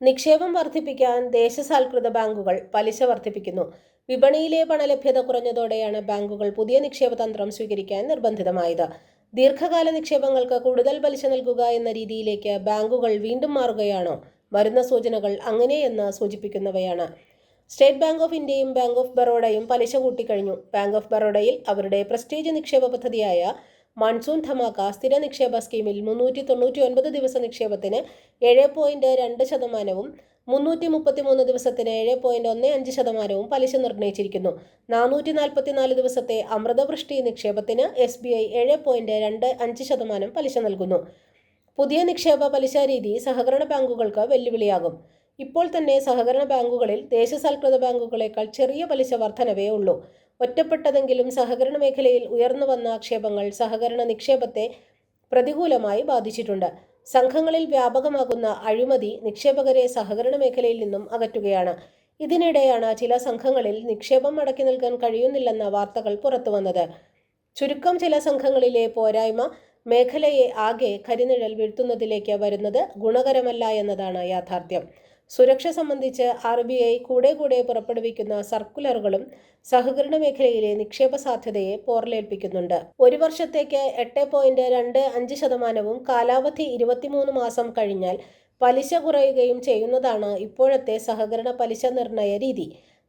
നിക്ഷേപം വർദ്ധിപ്പിക്കാൻ ദേശസാൽകൃത ബാങ്കുകൾ പലിശ വർദ്ധിപ്പിക്കുന്നു. വിപണിയിലെ പണലഭ്യത കുറഞ്ഞതോടെയാണ് ബാങ്കുകൾ പുതിയ നിക്ഷേപ തന്ത്രം സ്വീകരിക്കാൻ നിർബന്ധിതമായത്. ദീർഘകാല നിക്ഷേപങ്ങൾക്ക് കൂടുതൽ പലിശ നൽകുക എന്ന രീതിയിലേക്ക് ബാങ്കുകൾ വീണ്ടും മാറുകയാണോ? വരുന്ന സൂചനകൾ അങ്ങനെയെന്ന് സൂചിപ്പിക്കുന്നവയാണ്. സ്റ്റേറ്റ് ബാങ്ക് ഓഫ് ഇന്ത്യയും ബാങ്ക് ഓഫ് ബറോഡയും പലിശ കൂട്ടിക്കഴിഞ്ഞു. ബാങ്ക് ഓഫ് ബറോഡയിൽ അവരുടെ പ്രസ്റ്റീജ് നിക്ഷേപ പദ്ധതിയായ മൺസൂൺ ധമാക്ക സ്ഥിര നിക്ഷേപ സ്കീമിൽ മുന്നൂറ്റി തൊണ്ണൂറ്റി ഒൻപത് ദിവസ നിക്ഷേപത്തിന് ഏഴ് പോയിന്റ് രണ്ട് ശതമാനവും മുന്നൂറ്റി മുപ്പത്തി മൂന്ന് ദിവസത്തിന് ഏഴ് പോയിന്റ് ഒന്ന് അഞ്ച് ശതമാനവും പലിശ നിർണയിച്ചിരിക്കുന്നു നാനൂറ്റി നാൽപ്പത്തിനാല് ദിവസത്തെ അമൃതവൃഷ്ടി നിക്ഷേപത്തിന് എസ് ബി ഐ ഏഴ് പോയിന്റ് രണ്ട് അഞ്ച് ശതമാനം പലിശ നൽകുന്നു. പുതിയ നിക്ഷേപ പലിശ രീതി സഹകരണ ബാങ്കുകൾക്ക് വെല്ലുവിളിയാകും. ഇപ്പോൾ തന്നെ സഹകരണ ബാങ്കുകളിൽ ദേശസാൽകൃത ബാങ്കുകളേക്കാൾ ചെറിയ പലിശ വർധനവേ ഉള്ളൂ. ഒറ്റപ്പെട്ടതെങ്കിലും സഹകരണ മേഖലയിൽ ഉയർന്നു വന്ന ആക്ഷേപങ്ങൾ സഹകരണ നിക്ഷേപത്തെ പ്രതികൂലമായി ബാധിച്ചിട്ടുണ്ട്. സംഘങ്ങളിൽ വ്യാപകമാകുന്ന അഴിമതി നിക്ഷേപകരെ സഹകരണ മേഖലയിൽ നിന്നും അകറ്റുകയാണ്. ഇതിനിടെയാണ് ചില സംഘങ്ങളിൽ നിക്ഷേപം അടക്കി നൽകാൻ കഴിയുന്നില്ലെന്ന വാർത്തകൾ പുറത്തുവന്നത് ചുരുക്കം ചില സംഘങ്ങളിലെ പോരായ്മ മേഖലയെ ആകെ കരിനിഴൽ വീഴ്ത്തുന്നതിലേക്ക് വരുന്നത് ഗുണകരമല്ല എന്നതാണ് യാഥാർത്ഥ്യം. സുരക്ഷ സംബന്ധിച്ച് ആർ ബി ഐ കൂടെ കൂടെ പുറപ്പെടുവിക്കുന്ന സർക്കുലറുകളും സഹകരണ മേഖലയിലെ നിക്ഷേപ സാധ്യതയെ പോർലേൽപ്പിക്കുന്നുണ്ട് ഒരു വർഷത്തേക്ക് എട്ട് പോയിന്റ് രണ്ട് അഞ്ച് ശതമാനവും കാലാവധി ഇരുപത്തിമൂന്ന് മാസം കഴിഞ്ഞാൽ പലിശ കുറയുകയും ചെയ്യുന്നതാണ് ഇപ്പോഴത്തെ സഹകരണ പലിശ നിർണയ രീതി.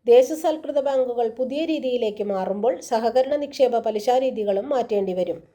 ദേശസാൽകൃത ബാങ്കുകൾ പുതിയ രീതിയിലേക്ക് മാറുമ്പോൾ സഹകരണ നിക്ഷേപ പലിശ രീതികളും മാറ്റേണ്ടി വരും